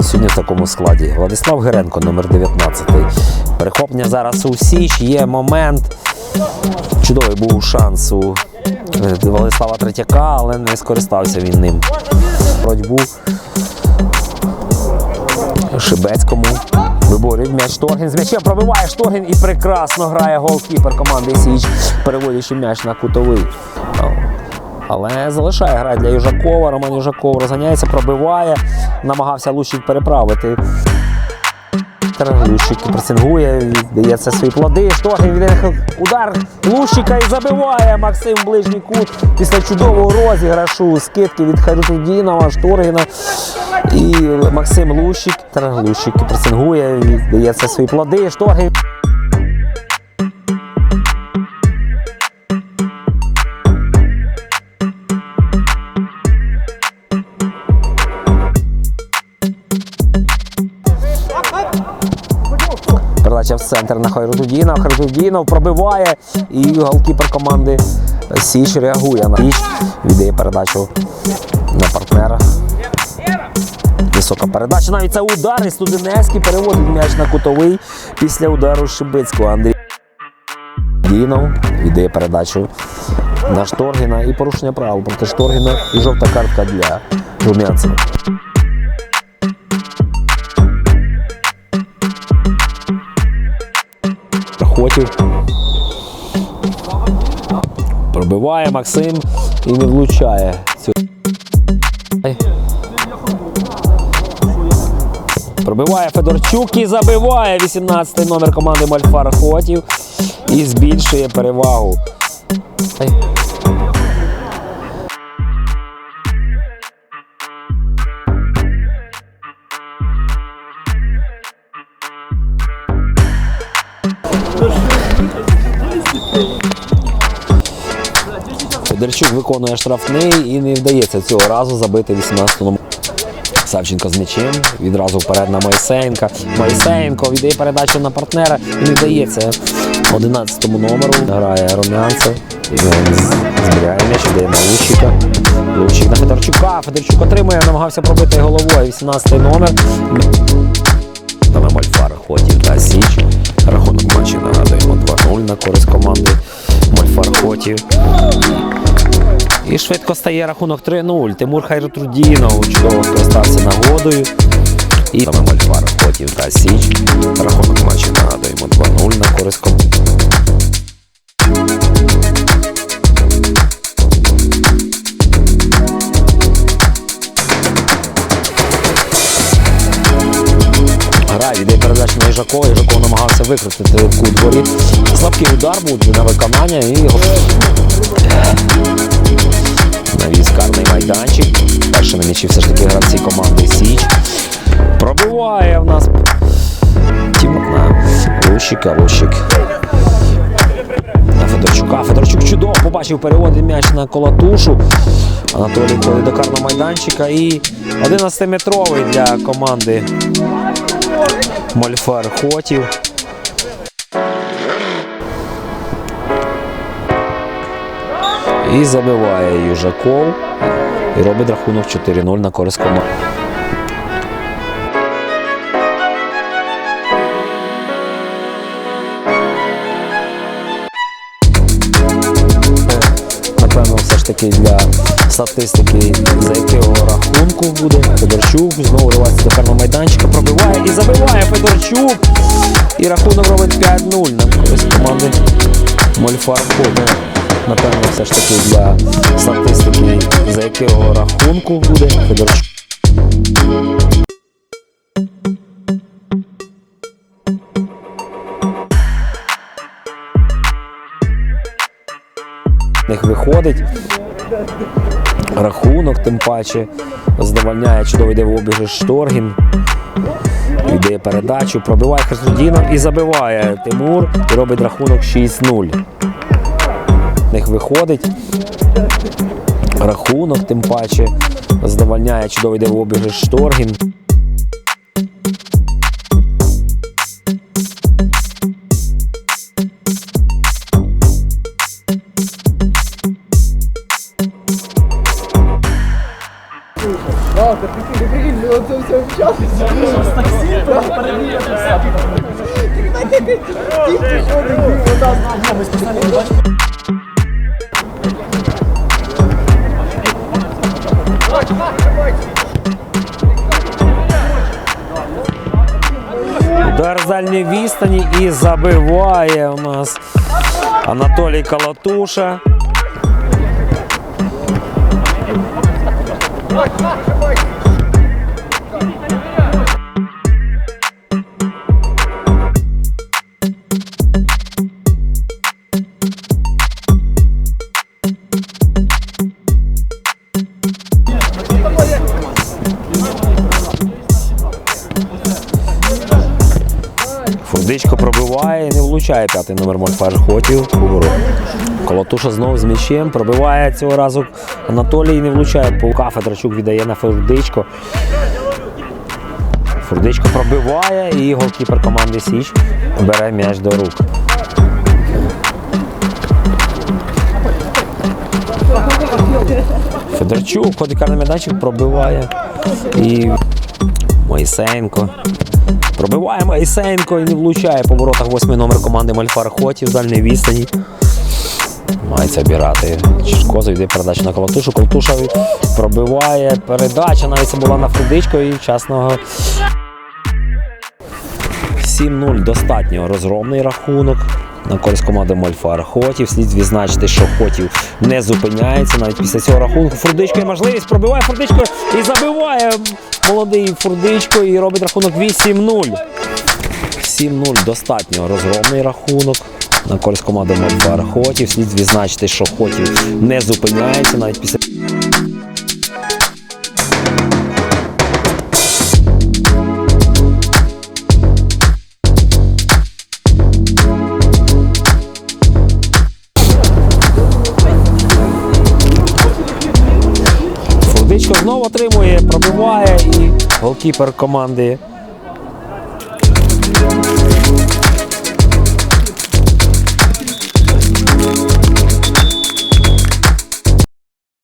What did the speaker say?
Сьогодні в такому складі Владислав Геренко, номер 19. Перехоплення зараз у Січ. Є момент. Чудовий був шанс у е, Владислава Третяка, але не скористався він ним. Боротьбу Шибецькому. Виборюють м'яч Шторгін. З м'ячем пробиває Шторгін і прекрасно грає голкіпер команди Січ, переводячи м'яч на кутовий. Але залишає гра для Южакова. Роман Южаков розганяється, пробиває, намагався Лущик переправити. Лущик пресингує, віддає це свої плоди. Штогін віддає удар Лущика і забиває Максим ближній кут після чудового розіграшу. Скидки від Харютудінова, Шторгіна. І Максим Лущик. Лущик пресингує, віддає це свої плоди. Штогін. Центр на Хайрутудінов. Хайрутудінов пробиває і голкіпер команди Січ реагує на Січ. Віддає передачу на партнера. Висока передача. Навіть це удар і Студенецький переводить м'яч на кутовий після удару Шибицького. Андрій Дінов віддає передачу на Шторгіна і порушення правил проти Шторгіна і жовта картка для Румянцева. Хотів. Пробиває Максим і не влучає. Пробиває Федорчук і забиває 18-й номер команди Мальфар Хотів і збільшує перевагу. Федорчук виконує штрафний і не вдається цього разу забити 18 номер. Савченко з м'ячем, відразу вперед на Майсеєнка. Майсеєнко віддає передачу на партнера і не вдається 11-му номеру. Грає Румянцев. Збирає м'яч, віддає на Лущика. Лущик на Федорчука. Федорчук отримує, намагався пробити головою. 18-й номер. Та на Мальфар Хотів та Січ. Рахунок 2-0 на користь команди Мальфар Хотів. І швидко стає рахунок 3-0. Тимур Хайрутудінов чудово скористався нагодою. І саме Мальфар Хотів та Січ. Рахунок матчу нагадуємо 2-0 на користь команди. На Їжакова. Намагався викрутити кут воріт. Слабкий удар був на виконання і навіз карний майданчик. Перший на м'ячі все ж таки гравці команди Січ. Пробиває в нас Тімок на Лущика, Лущик. На Федорчука. Федорчук чудово побачив, переводить м'яч на колотушу. Анатолій до карного майданчика. І 11-метровий для команди Мольфар Хотів. І забиває Южаков. І робить рахунок 4-0 на користь. Напевно, все ж таки для статистики, за якого рахунку буде. Федорчук знову вривається до карного майданчика, пробиває і забиває Федорчук. І рахунок робить 5-0 на користь команди Мольфар Хотів. Напевно, все ж таки для статистики, за якого рахунку буде Федорчук. них виходить. Рахунок, тим паче, задовольняє чудовий йде в обіграш Шторгін. Йде передачу, пробиває Херсудінов і забиває Тимур і робить рахунок 6-0. них виходить. Рахунок, тим паче, задовольняє чудовий йде в обіграш Шторгін. Удар з дальньої відстані і забиває у нас Анатолій Калатуша. Фурдичко пробиває і не влучає п'ятий номер Мольфар Хотів. Поворот. Колотуша знову з м'ячем. Пробиває цього разу Анатолій і не влучає. Паука Федорчук віддає на Фурдичко. Фурдичко пробиває і голкіпер команди Січ бере м'яч до рук. Федорчук ходить карний майданчик, пробиває. І Моїсенко. Пробиває Моїсенко і не влучає по воротах восьмий номер команди Мальфар Хоті з дальньої відстані. Мається обірати. Чешко йде передача на Колотушу. Колотуша пробиває. Передача навіть це була на Фрудичко і вчасного. 7-0 достатньо розгромний рахунок. На користь команди Мольфар Хотів. Слід відзначити, що Хотів не зупиняється навіть після цього рахунку. Фурдичко є можливість, пробиває Фурдичко і забиває молодий Фурдичко і робить рахунок 8-0. 7-0 достатньо розгромний рахунок. На користь команди Мольфар Хотів. Слід відзначити, що Хотів не зупиняється навіть після. Фурдичко знову отримує, пробиває і голкіпер команди